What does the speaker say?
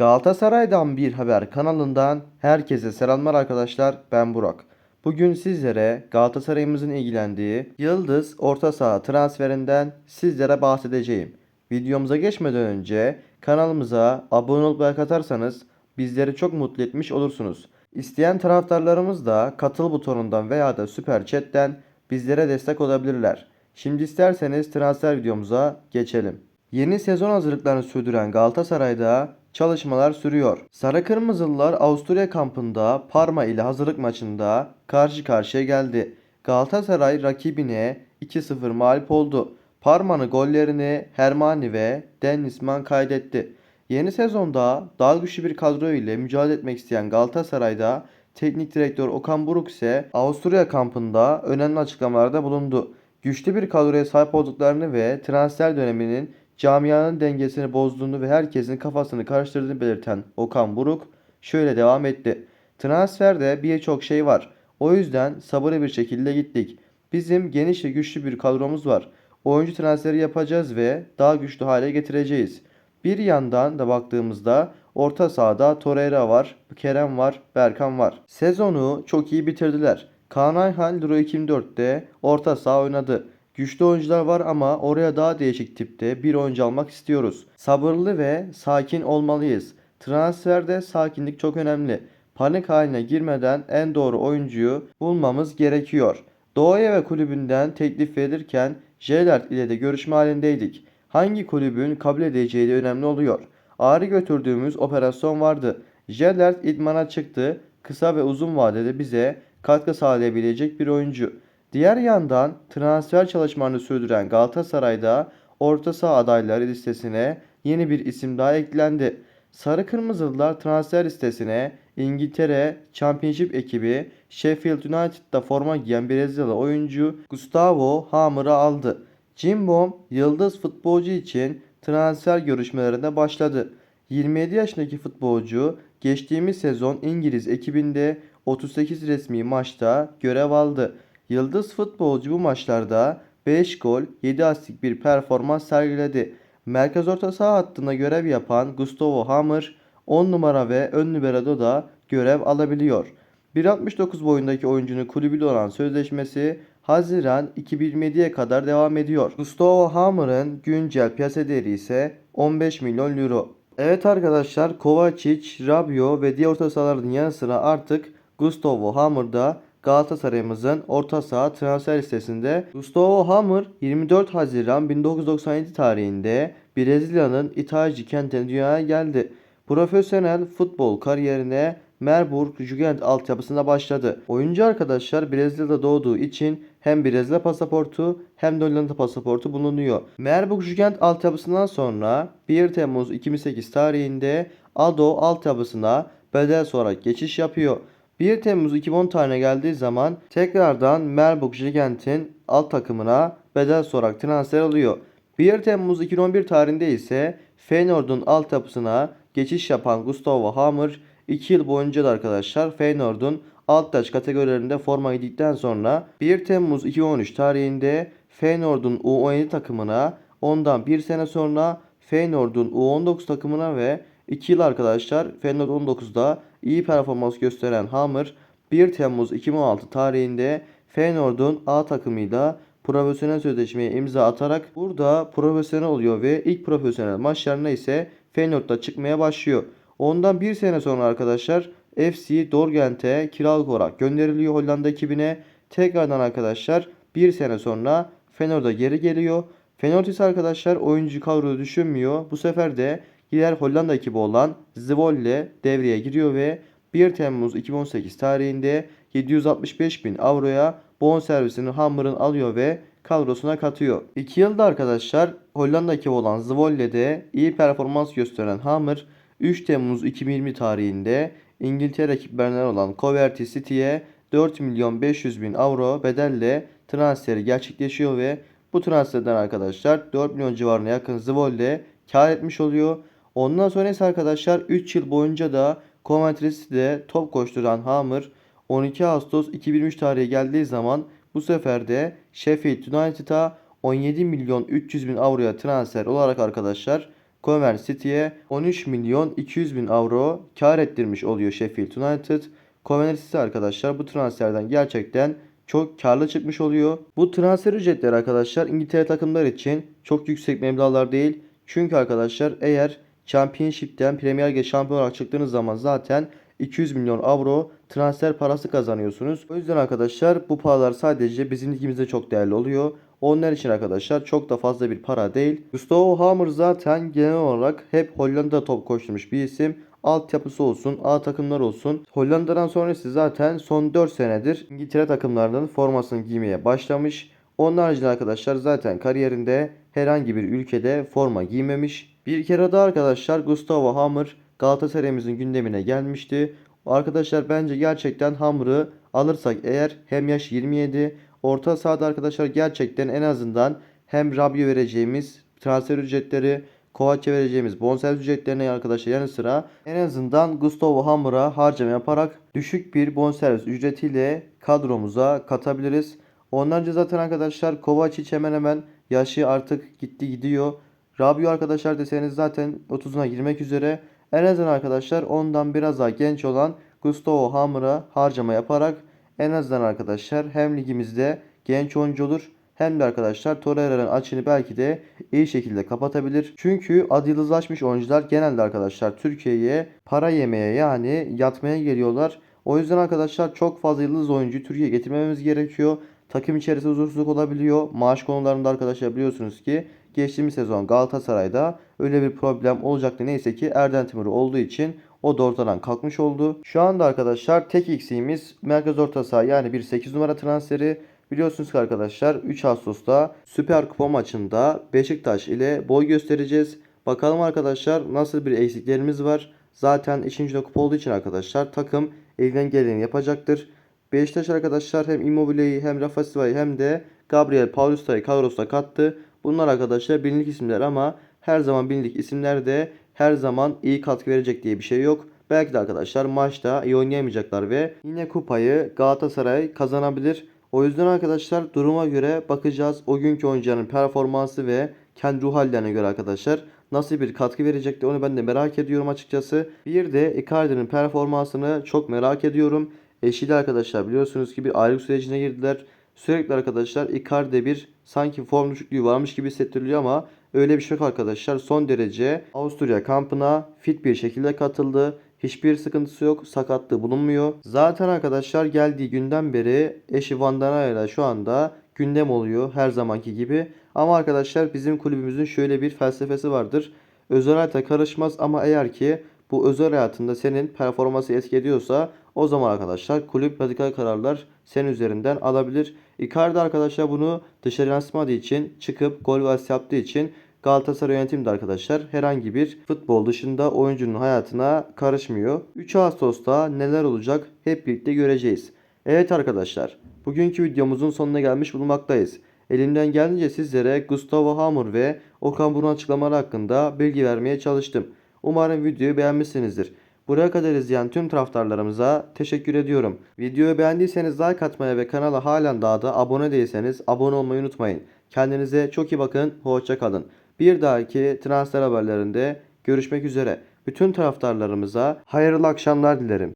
Galatasaray'dan bir haber kanalından herkese selamlar arkadaşlar. Ben Burak. Bugün sizlere Galatasaray'ımızın ilgilendiği Yıldız orta saha transferinden sizlere bahsedeceğim. Videomuza geçmeden önce kanalımıza abone olup like atarsanız bizleri çok mutlu etmiş olursunuz. İsteyen taraftarlarımız da katıl butonundan veya da süper chatten bizlere destek olabilirler. Şimdi isterseniz transfer videomuza geçelim. Yeni sezon hazırlıklarını sürdüren Galatasaray'da çalışmalar sürüyor. Sarı Kırmızılılar Avusturya kampında Parma ile hazırlık maçında karşı karşıya geldi. Galatasaray rakibine 2-0 mağlup oldu. Parma'nın gollerini Hermani ve Dennisman kaydetti. Yeni sezonda daha güçlü bir kadro ile mücadele etmek isteyen Galatasaray'da teknik direktör Okan Buruk ise Avusturya kampında önemli açıklamalarda bulundu. Güçlü bir kadroya sahip olduklarını ve transfer döneminin camianın dengesini bozduğunu ve herkesin kafasını karıştırdığını belirten Okan Buruk şöyle devam etti. Transferde birçok şey var. O yüzden sabırlı bir şekilde gittik. Bizim geniş ve güçlü bir kadromuz var. Oyuncu transferi yapacağız ve daha güçlü hale getireceğiz. Bir yandan da baktığımızda orta sahada Torreira var, Kerem var, Berkan var. Sezonu çok iyi bitirdiler. Kaan Ayhan Euro 2004'te orta saha oynadı. Güçlü oyuncular var ama oraya daha değişik tipte bir oyuncu almak istiyoruz. Sabırlı ve sakin olmalıyız. Transferde sakinlik çok önemli. Panik haline girmeden en doğru oyuncuyu bulmamız gerekiyor. Doğuya ve kulübünden teklif verirken Jelert ile de görüşme halindeydik. Hangi kulübün kabul edeceği de önemli oluyor. Ağrı götürdüğümüz operasyon vardı. Jelert idmana çıktı. Kısa ve uzun vadede bize katkı sağlayabilecek bir oyuncu. Diğer yandan transfer çalışmalarını sürdüren Galatasaray'da orta saha adayları listesine yeni bir isim daha eklendi. Sarı Kırmızılılar transfer listesine İngiltere Championship ekibi Sheffield United'da forma giyen Brezilyalı oyuncu Gustavo Hamer'ı aldı. Cimbom yıldız futbolcu için transfer görüşmelerine başladı. 27 yaşındaki futbolcu geçtiğimiz sezon İngiliz ekibinde 38 resmi maçta görev aldı. Yıldız futbolcu bu maçlarda 5 gol, 7 asistlik bir performans sergiledi. Merkez orta saha hattında görev yapan Gustavo Hammer 10 numara ve ön libero'da da görev alabiliyor. 1.69 boyundaki oyuncunun kulübüyle olan sözleşmesi Haziran 2027'ye kadar devam ediyor. Gustavo Hammer'ın güncel piyasa değeri ise 15 milyon euro. Evet arkadaşlar Kovacic, Rabiot ve diğer orta sahaların yanı sıra artık Gustavo Hammer da Galatasaray'ımızın orta saha transfer listesinde. Gustavo Hammer 24 Haziran 1997 tarihinde Brezilya'nın İtalya kentine dünyaya geldi. Profesyonel futbol kariyerine Merburg Jugend altyapısında başladı. Oyuncu arkadaşlar Brezilya'da doğduğu için hem Brezilya pasaportu hem de Hollanda pasaportu bulunuyor. Merburg Jugend altyapısından sonra 1 Temmuz 2008 tarihinde ADO altyapısına bedel olarak geçiş yapıyor. 1 Temmuz 2010 tarihine geldiği zaman tekrardan Merburg Jugend'in alt takımına bedel olarak transfer oluyor. 1 Temmuz 2011 tarihinde ise Feyenoord'un altyapısına geçiş yapan Gustavo Hammer 2 yıl boyunca da arkadaşlar Feyenoord'un alt yaş kategorilerinde forma giydikten sonra 1 Temmuz 2013 tarihinde Feyenoord'un U17 takımına ondan bir sene sonra Feyenoord'un U19 takımına ve 2 yıl arkadaşlar Feyenoord 19'da iyi performans gösteren Hammer 1 Temmuz 2016 tarihinde Feyenoord'un A takımıyla profesyonel sözleşmeye imza atarak burada profesyonel oluyor ve ilk profesyonel maçlarına ise Feyenoord'da çıkmaya başlıyor. Ondan bir sene sonra arkadaşlar FC Dortmund'e kiralık olarak gönderiliyor Hollanda ekibine. Tekrardan arkadaşlar bir sene sonra Feyenoord'a geri geliyor. Feyenoord ise arkadaşlar oyuncu kadroyu düşünmüyor. Bu sefer de diğer Hollanda ekibi olan Zwolle devreye giriyor ve 1 Temmuz 2018 tarihinde 765 bin avroya bonservisini Hammer'ın alıyor ve kadrosuna katıyor. 2 yılda arkadaşlar Hollanda ekibi olan Zwolle'de iyi performans gösteren Hammer 3 Temmuz 2020 tarihinde İngiltere ekiplerinden olan Coventry City'ye 4 milyon 500 bin avro bedelle transferi gerçekleşiyor ve bu transferden arkadaşlar 4 milyon civarına yakın Zwolle kar etmiş oluyor. Ondan sonra ise arkadaşlar 3 yıl boyunca da Coventry City'de top koşturan Hammer 12 Ağustos 2023 tarihi geldiği zaman bu sefer de Sheffield United'a 17 milyon 300 bin avroya transfer olarak arkadaşlar Coventry City'ye 13 milyon 200 bin avro kar ettirmiş oluyor Sheffield United. Coventry City arkadaşlar bu transferden gerçekten çok karlı çıkmış oluyor. Bu transfer ücretleri arkadaşlar İngiltere takımlar için çok yüksek meblağlar değil. Çünkü arkadaşlar eğer Championship'ten Premier Lig şampiyon olarak çıktığınız zaman zaten 200 milyon avro transfer parası kazanıyorsunuz. O yüzden arkadaşlar bu paralar sadece bizim ligimizde çok değerli oluyor. Onlar için arkadaşlar çok da fazla bir para değil. Gustavo Hammer zaten genel olarak hep Hollanda'da top koşturmuş bir isim. Altyapısı olsun, A takımlar olsun. Hollanda'dan sonrası zaten son 4 senedir İngiltere takımlarının formasını giymeye başlamış. Onun haricinde arkadaşlar zaten kariyerinde herhangi bir ülkede forma giymemiş. Bir kere daha arkadaşlar Gustavo Hammer Galatasaray'ımızın gündemine gelmişti. Arkadaşlar bence gerçekten Hammer'ı alırsak eğer hem yaş 27 orta sahada arkadaşlar gerçekten en azından hem Rabiot vereceğimiz transfer ücretleri Kovac'a vereceğimiz bonservis ücretlerine arkadaşlar yanı sıra en azından Gustavo Hammer'a harcama yaparak düşük bir bonservis ücretiyle kadromuza katabiliriz. Onlarca zaten arkadaşlar Kovacic hemen hemen yaşı artık gitti gidiyor. Rabiot arkadaşlar deseniz zaten 30'una girmek üzere. En azından arkadaşlar ondan biraz daha genç olan Gustavo Hammer'a harcama yaparak en azından arkadaşlar hem ligimizde genç oyuncu olur hem de arkadaşlar Torreira'nın açığını belki de iyi şekilde kapatabilir. Çünkü adı yıldızlaşmış oyuncular genelde arkadaşlar Türkiye'ye para yemeye yani yatmaya geliyorlar. O yüzden arkadaşlar çok fazla yıldız oyuncu Türkiye'ye getirmememiz gerekiyor. Takım içerisinde huzursuzluk olabiliyor. Maaş konularında arkadaşlar biliyorsunuz ki geçtiğimiz sezon Galatasaray'da öyle bir problem olacaktı. Neyse ki Erden Timur olduğu için o da ortadan kalkmış oldu. Şu anda arkadaşlar tek eksiğimiz merkez orta saha yani bir 8 numara transferi. Biliyorsunuz ki arkadaşlar 3 Ağustos'ta Süper Kupa maçında Beşiktaş ile boy göstereceğiz. Bakalım arkadaşlar nasıl bir eksiklerimiz var. Zaten 3. kupa olduğu için arkadaşlar takım elinden geleni yapacaktır. Beşiktaş arkadaşlar hem Immobile'yi hem Rafa Silva'yı hem de Gabriel Paulista'yı kadrosuna kattı. Bunlar arkadaşlar bilindik isimler ama her zaman bilindik isimler de her zaman iyi katkı verecek diye bir şey yok. Belki de arkadaşlar maçta iyi oynayamayacaklar ve yine kupayı Galatasaray kazanabilir. O yüzden arkadaşlar duruma göre bakacağız. O günkü oyuncuların performansı ve kendi ruh hallerine göre arkadaşlar nasıl bir katkı verecekti onu ben de merak ediyorum açıkçası. Bir de Icardi'nin performansını çok merak ediyorum. Eşiyle arkadaşlar biliyorsunuz ki bir ayrılık sürecine girdiler. Sürekli arkadaşlar Icardi bir sanki form düşüklüğü varmış gibi hissettiriliyor ama öyle bir şey yok arkadaşlar. Son derece Avusturya kampına fit bir şekilde katıldı. Hiçbir sıkıntısı yok. Sakatlığı bulunmuyor. Zaten arkadaşlar geldiği günden beri eşi Van ile şu anda gündem oluyor her zamanki gibi. Ama arkadaşlar bizim kulübümüzün şöyle bir felsefesi vardır. Özel hayata karışmaz ama eğer ki bu özel hayatında senin performansı etki ediyorsa o zaman arkadaşlar kulüp radikal kararlar senin üzerinden alabilir. Icardi arkadaşlar bunu dışarı yansımadığı için çıkıp gol asist yaptığı için Galatasaray yönetimi de arkadaşlar herhangi bir futbol dışında oyuncunun hayatına karışmıyor. 3 Ağustos'ta neler olacak hep birlikte göreceğiz. Evet arkadaşlar bugünkü videomuzun sonuna gelmiş bulunmaktayız. Elimden geldiğince sizlere Gustavo Hamur ve Okan Burun açıklamaları hakkında bilgi vermeye çalıştım. Umarım videoyu beğenmişsinizdir. Buraya kadar izleyen tüm taraftarlarımıza teşekkür ediyorum. Videoyu beğendiyseniz like atmayı ve kanala halen daha da abone değilseniz abone olmayı unutmayın. Kendinize çok iyi bakın, hoşça kalın. Bir dahaki transfer haberlerinde görüşmek üzere. Bütün taraftarlarımıza hayırlı akşamlar dilerim.